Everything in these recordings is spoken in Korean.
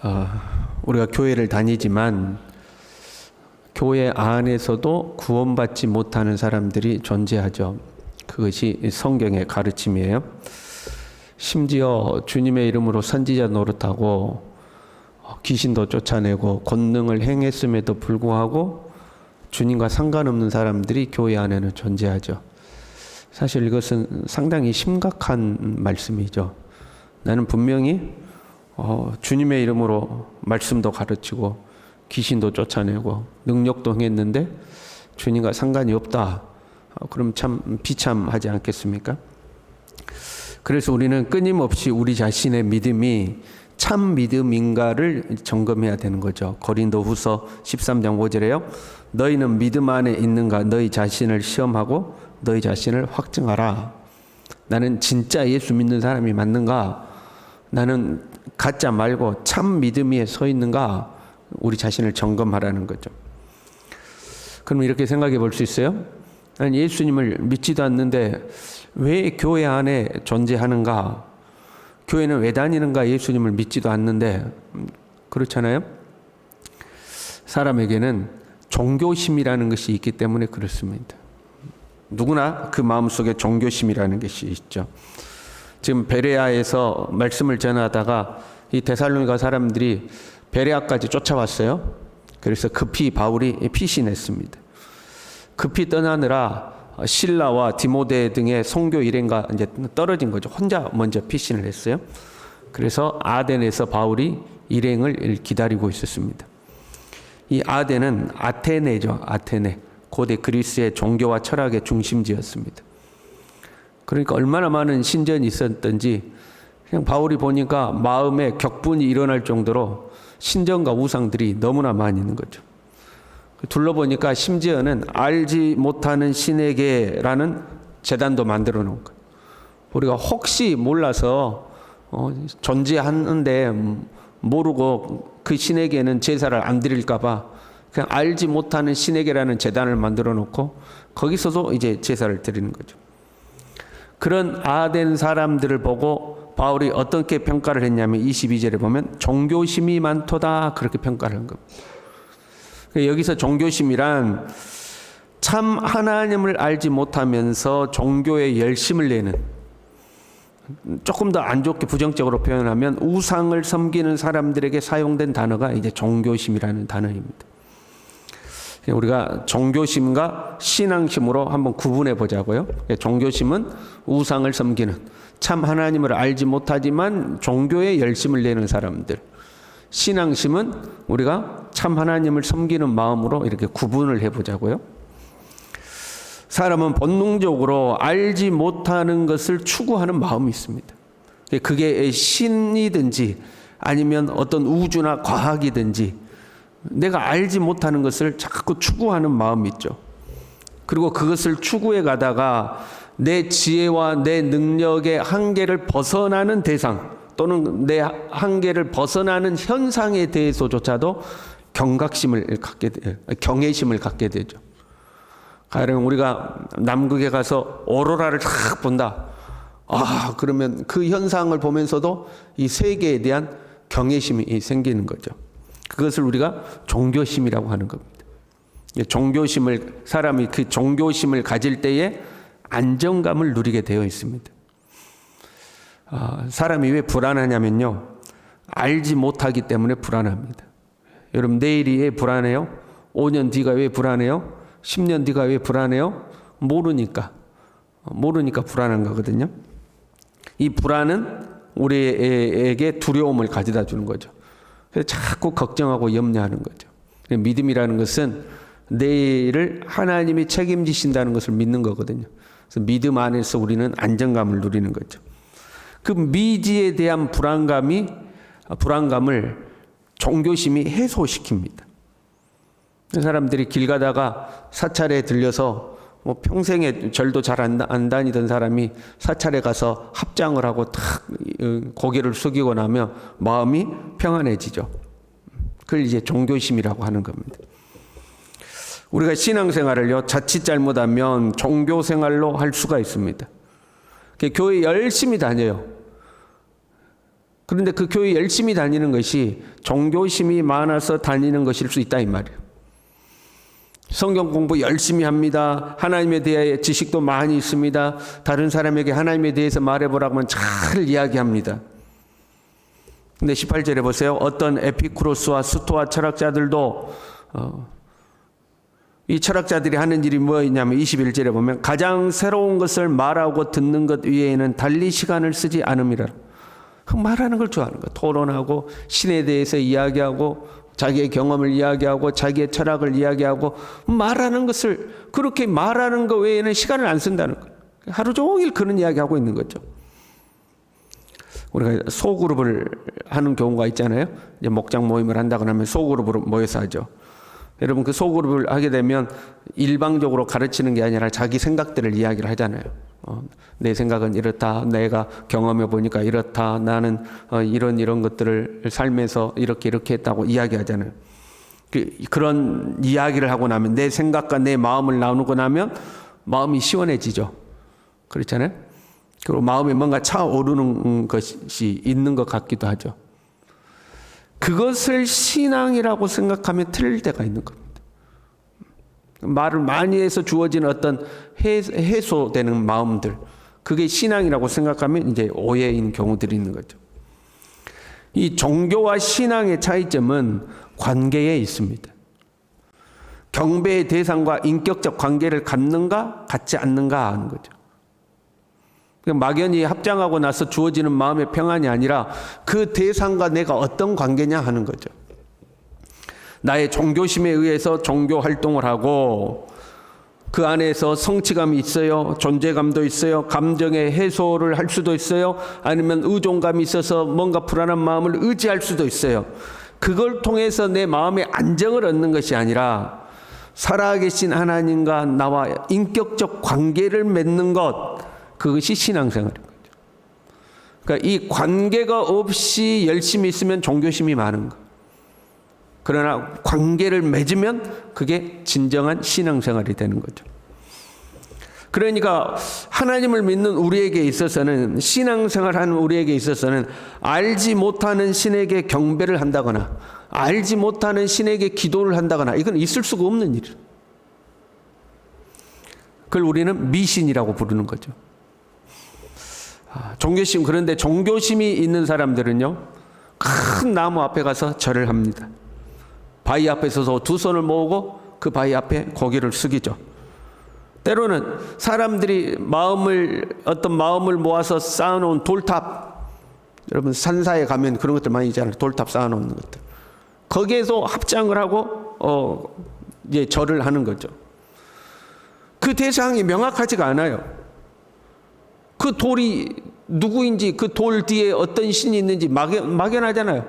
어, 우리가 교회를 다니지만 교회 안에서도 구원받지 못하는 사람들이 존재하죠. 그것이 성경의 가르침이에요. 심지어 주님의 이름으로 선지자 노릇하고 어, 귀신도 쫓아내고 권능을 행했음에도 불구하고 주님과 상관없는 사람들이 교회 안에는 존재하죠. 사실 이것은 상당히 심각한 말씀이죠. 나는 분명히 어, 주님의 이름으로 말씀도 가르치고 귀신도 쫓아내고 능력도 행했는데 주님과 상관이 없다. 어, 그럼 참 비참하지 않겠습니까? 그래서 우리는 끊임없이 우리 자신의 믿음이 참 믿음인가를 점검해야 되는 거죠. 고린도 후서 13장 5절에요. 너희는 믿음 안에 있는가 너희 자신을 시험하고 너희 자신을 확증하라. 나는 진짜 예수 믿는 사람이 맞는가? 나는 가짜 말고 참 믿음 위에 서 있는가? 우리 자신을 점검하라는 거죠. 그럼 이렇게 생각해 볼 수 있어요? 나는 예수님을 믿지도 않는데 왜 교회 안에 존재하는가? 교회는 왜 다니는가? 예수님을 믿지도 않는데 음, 그렇잖아요. 사람에게는 종교심이라는 것이 있기 때문에 그렇습니다. 누구나 그 마음속에 종교심이라는 것이 있죠. 지금 베레아에서 말씀을 전하다가 이 데살로니가 사람들이 베레아까지 쫓아왔어요. 그래서 급히 바울이 피신했습니다. 급히 떠나느라 신라와 디모데 등의 선교 일행과 이제 떨어진 거죠. 혼자 먼저 피신을 했어요. 그래서 아덴에서 바울이 일행을 기다리고 있었습니다. 이 아덴은 아테네죠. 아테네. 고대 그리스의 종교와 철학의 중심지였습니다. 그러니까 얼마나 많은 신전이 있었던지 그냥 바울이 보니까 마음에 격분이 일어날 정도로 신전과 우상들이 너무나 많이 있는 거죠. 둘러보니까 심지어는 알지 못하는 신에게라는 재단도 만들어 놓은 거예요. 우리가 혹시 몰라서 어, 존재하는데 모르고 그 신에게는 제사를 안 드릴까봐 그냥 알지 못하는 신에게라는 재단을 만들어 놓고 거기서도 이제 제사를 드리는 거죠. 그런 아된 사람들을 보고 바울이 어떻게 평가를 했냐면 22절에 보면 종교심이 많도다 그렇게 평가를 한 겁니다. 여기서 종교심이란 참 하나님을 알지 못하면서 종교에 열심을 내는 조금 더 안 좋게 부정적으로 표현하면 우상을 섬기는 사람들에게 사용된 단어가 이제 종교심이라는 단어입니다. 우리가 종교심과 신앙심으로 한번 구분해 보자고요. 종교심은 우상을 섬기는 참 하나님을 알지 못하지만 종교에 열심을 내는 사람들. 신앙심은 우리가 참 하나님을 섬기는 마음으로 이렇게 구분을 해 보자고요. 사람은 본능적으로 알지 못하는 것을 추구하는 마음이 있습니다. 그게 신이든지 아니면 어떤 우주나 과학이든지 내가 알지 못하는 것을 자꾸 추구하는 마음이 있죠. 그리고 그것을 추구해 가다가 내 지혜와 내 능력의 한계를 벗어나는 대상 또는 내 한계를 벗어나는 현상에 대해서조차도 경각심을 갖게 경외심을 갖게 되죠. 가령 우리가 남극에 가서 오로라를 탁 본다. 아, 그러면 그 현상을 보면서도 이 세계에 대한 경외심이 생기는 거죠. 그것을 우리가 종교심이라고 하는 겁니다. 종교심을 사람이 그 종교심을 가질 때에 안정감을 누리게 되어 있습니다. 아, 사람이 왜 불안하냐면요. 알지 못하기 때문에 불안합니다. 여러분 내일이 왜 불안해요? 5년 뒤가 왜 불안해요? 10년 뒤가 왜 불안해요? 모르니까. 모르니까 불안한 거거든요. 이 불안은 우리에게 두려움을 가져다 주는 거죠. 자꾸 걱정하고 염려하는 거죠. 믿음이라는 것은 내일을 하나님이 책임지신다는 것을 믿는 거거든요. 그래서 믿음 안에서 우리는 안정감을 누리는 거죠. 그 미지에 대한 불안감이 불안감을 종교심이 해소시킵니다. 사람들이 길 가다가 사찰에 들려서 뭐 평생에 절도 잘안 다니던 사람이 사찰에 가서 합장을 하고 탁 고개를 숙이고 나면 마음이 평안해지죠. 그걸 이제 종교심이라고 하는 겁니다. 우리가 신앙생활을요 자칫 잘못하면 종교생활로 할 수가 있습니다. 교회 열심히 다녀요. 그런데 그 교회 열심히 다니는 것이 종교심이 많아서 다니는 것일 수 있다 이 말이에요. 성경 공부 열심히 합니다. 하나님에 대해 지식도 많이 있습니다. 다른 사람에게 하나님에 대해서 말해보라고 하면 잘 이야기합니다. 근데 18절에 보세요. 어떤 에피쿠로스와 스토아 철학자들도 어, 이 철학자들이 하는 일이 뭐였냐면 21절에 보면 가장 새로운 것을 말하고 듣는 것 외에는 달리 시간을 쓰지 않음이라. 그 말하는 걸 좋아하는 거야. 토론하고 신에 대해서 이야기하고 자기의 경험을 이야기하고 자기의 철학을 이야기하고 말하는 것을 그렇게 말하는 것 외에는 시간을 안 쓴다는 거예요. 하루 종일 그런 이야기하고 있는 거죠. 우리가 소그룹을 하는 경우가 있잖아요. 이제 목장 모임을 한다거나 하면 소그룹으로 모여서 하죠. 여러분 그 소그룹을 하게 되면 일방적으로 가르치는 게 아니라 자기 생각들을 이야기를 하잖아요. 어, 내 생각은 이렇다. 내가 경험해 보니까 이렇다. 나는 어, 이런 이런 것들을 삶에서 이렇게 이렇게 했다고 이야기하잖아요. 그, 그런 이야기를 하고 나면 내 생각과 내 마음을 나누고 나면 마음이 시원해지죠. 그렇잖아요. 그리고 마음에 뭔가 차오르는 것이 있는 것 같기도 하죠. 그것을 신앙이라고 생각하면 틀릴 때가 있는 겁니다. 말을 많이 해서 주어지는 어떤 해소되는 마음들, 그게 신앙이라고 생각하면 이제 오해인 경우들이 있는 거죠. 이 종교와 신앙의 차이점은 관계에 있습니다. 경배의 대상과 인격적 관계를 갖는가, 갖지 않는가 하는 거죠. 막연히 합장하고 나서 주어지는 마음의 평안이 아니라 그 대상과 내가 어떤 관계냐 하는 거죠. 나의 종교심에 의해서 종교 활동을 하고 그 안에서 성취감이 있어요. 존재감도 있어요. 감정의 해소를 할 수도 있어요. 아니면 의존감이 있어서 뭔가 불안한 마음을 의지할 수도 있어요. 그걸 통해서 내 마음의 안정을 얻는 것이 아니라 살아계신 하나님과 나와 인격적 관계를 맺는 것, 그것이 신앙생활인 거죠. 그러니까 이 관계가 없이 열심히 있으면 종교심이 많은 거. 그러나 관계를 맺으면 그게 진정한 신앙생활이 되는 거죠. 그러니까 하나님을 믿는 우리에게 있어서는 신앙생활 하는 우리에게 있어서는 알지 못하는 신에게 경배를 한다거나 알지 못하는 신에게 기도를 한다거나 이건 있을 수가 없는 일이에요. 그걸 우리는 미신이라고 부르는 거죠. 아, 종교심 그런데 종교심이 있는 사람들은요 큰 나무 앞에 가서 절을 합니다. 바위 앞에 서서 두 손을 모으고 그 바위 앞에 고개를 숙이죠. 때로는 사람들이 마음을 어떤 마음을 모아서 쌓아놓은 돌탑 여러분 산사에 가면 그런 것들 많이 있잖아요. 돌탑 쌓아놓는 것들 거기에서 합장을 하고 어 이제 절을 하는 거죠. 그 대상이 명확하지가 않아요. 그 돌이 누구인지 그 돌 뒤에 어떤 신이 있는지 막연, 막연하잖아요.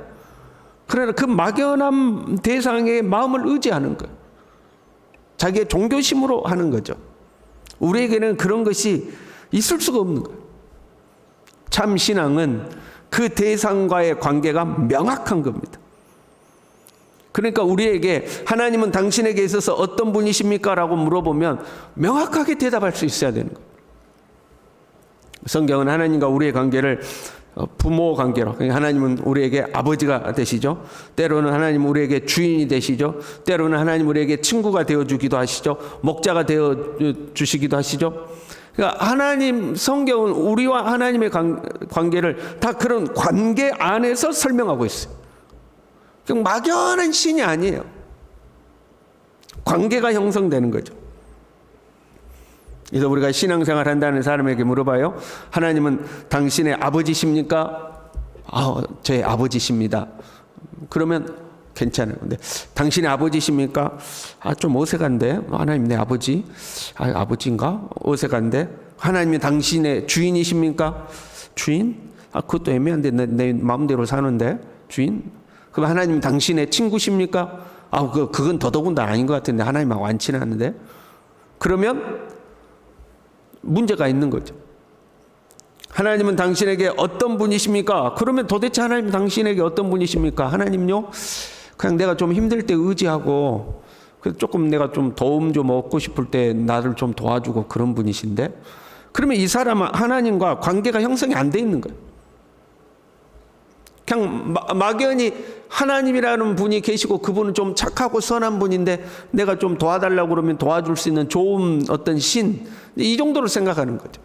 그러나 그 막연한 대상의 마음을 의지하는 거예요. 자기의 종교심으로 하는 거죠. 우리에게는 그런 것이 있을 수가 없는 거예요. 참 신앙은 그 대상과의 관계가 명확한 겁니다. 그러니까 우리에게 하나님은 당신에게 있어서 어떤 분이십니까? 라고 물어보면 명확하게 대답할 수 있어야 되는 거예요. 성경은 하나님과 우리의 관계를 어, 부모 관계로 그러니까 하나님은 우리에게 아버지가 되시죠. 때로는 하나님 우리에게 주인이 되시죠. 때로는 하나님 우리에게 친구가 되어 주기도 하시죠. 목자가 되어 주시기도 하시죠. 그러니까 하나님 성경은 우리와 하나님의 관계를 다 그런 관계 안에서 설명하고 있어요. 막연한 신이 아니에요. 관계가 형성되는 거죠. 그래서 우리가 신앙생활 한다는 사람에게 물어봐요. 하나님은 당신의 아버지십니까? 아, 저의 아버지십니다. 그러면 괜찮아요. 근데 당신의 아버지십니까? 아, 좀 어색한데? 하나님 내 아버지? 아, 아버지인가? 어색한데? 하나님이 당신의 주인이십니까? 주인? 아, 그것도 애매한데 내, 내 마음대로 사는데? 주인? 그럼 하나님 당신의 친구십니까? 아, 그, 그건 더더군다나 아닌 것 같은데 하나님하고 안 친하는데? 그러면 문제가 있는 거죠. 하나님은 당신에게 어떤 분이십니까? 그러면 도대체 하나님 당신에게 어떤 분이십니까? 하나님요? 그냥 내가 좀 힘들 때 의지하고 조금 내가 좀 도움 좀 얻고 싶을 때 나를 좀 도와주고 그런 분이신데 그러면 이 사람은 하나님과 관계가 형성이 안 돼 있는 거예요. 그냥 마- 막연히 하나님이라는 분이 계시고 그분은 좀 착하고 선한 분인데 내가 좀 도와달라고 그러면 도와줄 수 있는 좋은 어떤 신, 이 정도로 생각하는 거죠.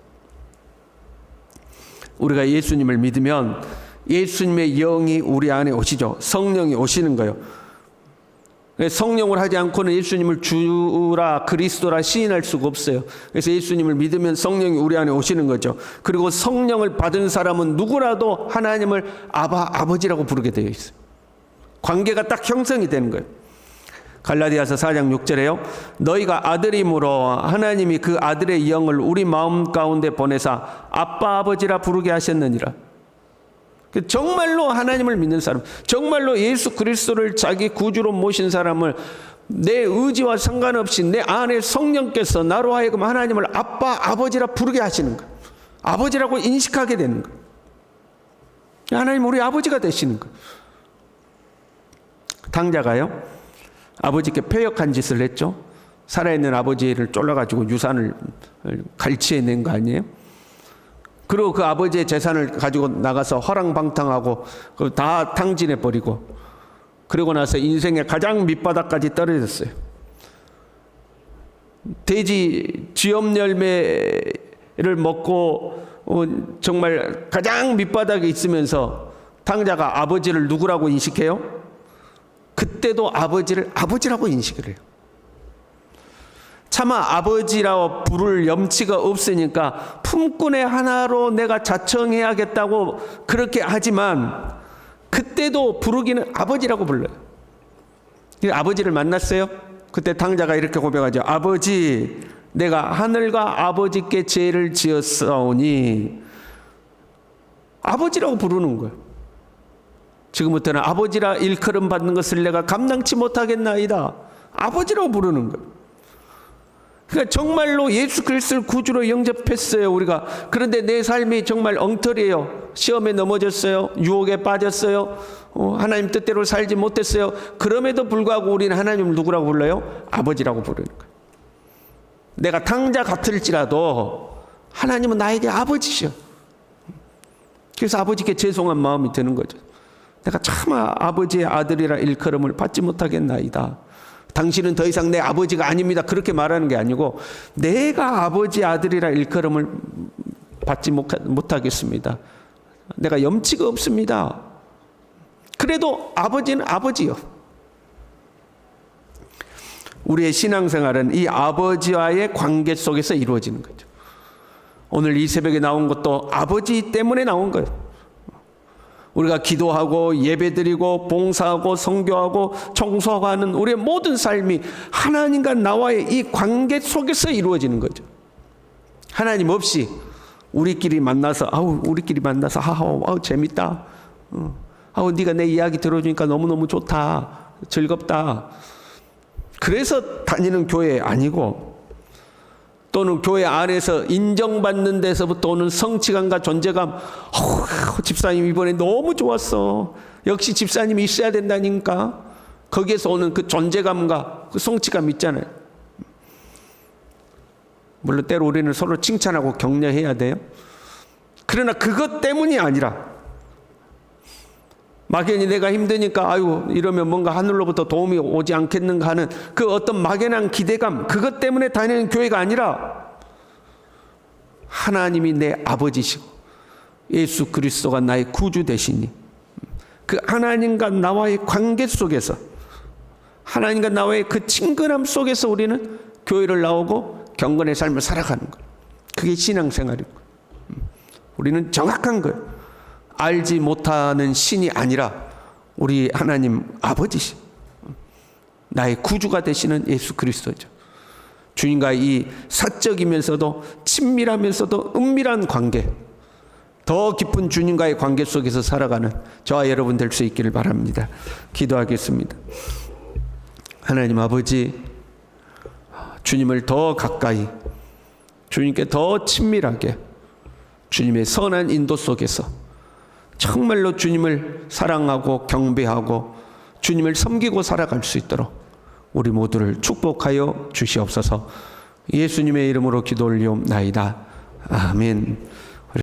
우리가 예수님을 믿으면 예수님의 영이 우리 안에 오시죠. 성령이 오시는 거예요. 성령을 하지 않고는 예수님을 주라 그리스도라 시인할 수가 없어요. 그래서 예수님을 믿으면 성령이 우리 안에 오시는 거죠. 그리고 성령을 받은 사람은 누구라도 하나님을 아바 아버지라고 부르게 되어 있어요. 관계가 딱 형성이 되는 거예요. 갈라디아서 4장 6절에요. 너희가 아들이므로 하나님이 그 아들의 영을 우리 마음 가운데 보내사 아빠 아버지라 부르게 하셨느니라. 그 정말로 하나님을 믿는 사람, 정말로 예수 그리스도를 자기 구주로 모신 사람을 내 의지와 상관없이 내 안에 성령께서 나로 하여금 하나님을 아빠, 아버지라 부르게 하시는 거예요. 아버지라고 인식하게 되는 거예요. 하나님 우리 아버지가 되시는 거예요. 당자가요, 아버지께 폐역한 짓을 했죠. 살아있는 아버지를 쫄라가지고 유산을 갈취해낸 거 아니에요? 그리고 그 아버지의 재산을 가지고 나가서 화랑방탕하고 그다 탕진해 버리고 그러고 나서 인생의 가장 밑바닥까지 떨어졌어요. 돼지 쥐엄 열매를 먹고 어, 정말 가장 밑바닥에 있으면서 탕자가 아버지를 누구라고 인식해요? 그때도 아버지를 아버지라고 인식을 해요. 차마 아버지라고 부를 염치가 없으니까 품꾼의 하나로 내가 자청해야겠다고 그렇게 하지만 그때도 부르기는 아버지라고 불러요. 이 아버지를 만났어요. 그때 당자가 이렇게 고백하죠. 아버지, 내가 하늘과 아버지께 죄를 지었사오니 아버지라고 부르는 거예요. 지금부터는 아버지라 일컬음 받는 것을 내가 감당치 못하겠나이다. 아버지라고 부르는 거예요. 그러니까 정말로 예수 그리스도를 구주로 영접했어요 우리가. 그런데 내 삶이 정말 엉터리예요. 시험에 넘어졌어요. 유혹에 빠졌어요. 어, 하나님 뜻대로 살지 못했어요. 그럼에도 불구하고 우리는 하나님을 누구라고 불러요? 아버지라고 부르는 거예요 내가 탕자 같을지라도 하나님은 나에게 아버지셔. 그래서 아버지께 죄송한 마음이 드는 거죠. 내가 차마 아버지의 아들이라 일컬음을 받지 못하겠나이다 당신은 더 이상 내 아버지가 아닙니다. 그렇게 말하는 게 아니고 내가 아버지 아들이라 일컬음을 받지 못하겠습니다. 내가 염치가 없습니다. 그래도 아버지는 아버지요. 우리의 신앙생활은 이 아버지와의 관계 속에서 이루어지는 거죠. 오늘 이 새벽에 나온 것도 아버지 때문에 나온 거예요. 우리가 기도하고 예배드리고 봉사하고 성교하고 청소하고 하는 우리의 모든 삶이 하나님과 나와의 이 관계 속에서 이루어지는 거죠. 하나님 없이 우리끼리 만나서 아우 우리끼리 만나서 하하 아우 재밌다. 어. 아우 네가 내 이야기 들어주니까 너무너무 좋다. 즐겁다. 그래서 다니는 교회 아니고 또는 교회 안에서 인정받는 데서부터 오는 성취감과 존재감. 어, 집사님 이번에 너무 좋았어. 역시 집사님이 있어야 된다니까. 거기에서 오는 그 존재감과 그 성취감 있잖아요. 물론 때로 우리는 서로 칭찬하고 격려해야 돼요. 그러나 그것 때문이 아니라 막연히 내가 힘드니까 아유 이러면 뭔가 하늘로부터 도움이 오지 않겠는가 하는 그 어떤 막연한 기대감 그것 때문에 다니는 교회가 아니라 하나님이 내 아버지시고 예수 그리스도가 나의 구주 되시니 그 하나님과 나와의 관계 속에서 하나님과 나와의 그 친근함 속에서 우리는 교회를 나오고 경건의 삶을 살아가는 거예요. 그게 신앙생활이고 우리는 정확한 거예요. 알지 못하는 신이 아니라 우리 하나님 아버지시 나의 구주가 되시는 예수 그리스도죠. 주님과 이 사적이면서도 친밀하면서도 은밀한 관계, 더 깊은 주님과의 관계 속에서 살아가는 저와 여러분 될 수 있기를 바랍니다. 기도하겠습니다. 하나님 아버지, 주님을 더 가까이, 주님께 더 친밀하게, 주님의 선한 인도 속에서 정말로 주님을 사랑하고 경배하고 주님을 섬기고 살아갈 수 있도록 우리 모두를 축복하여 주시옵소서. 예수님의 이름으로 기도 올리옵나이다. 아멘.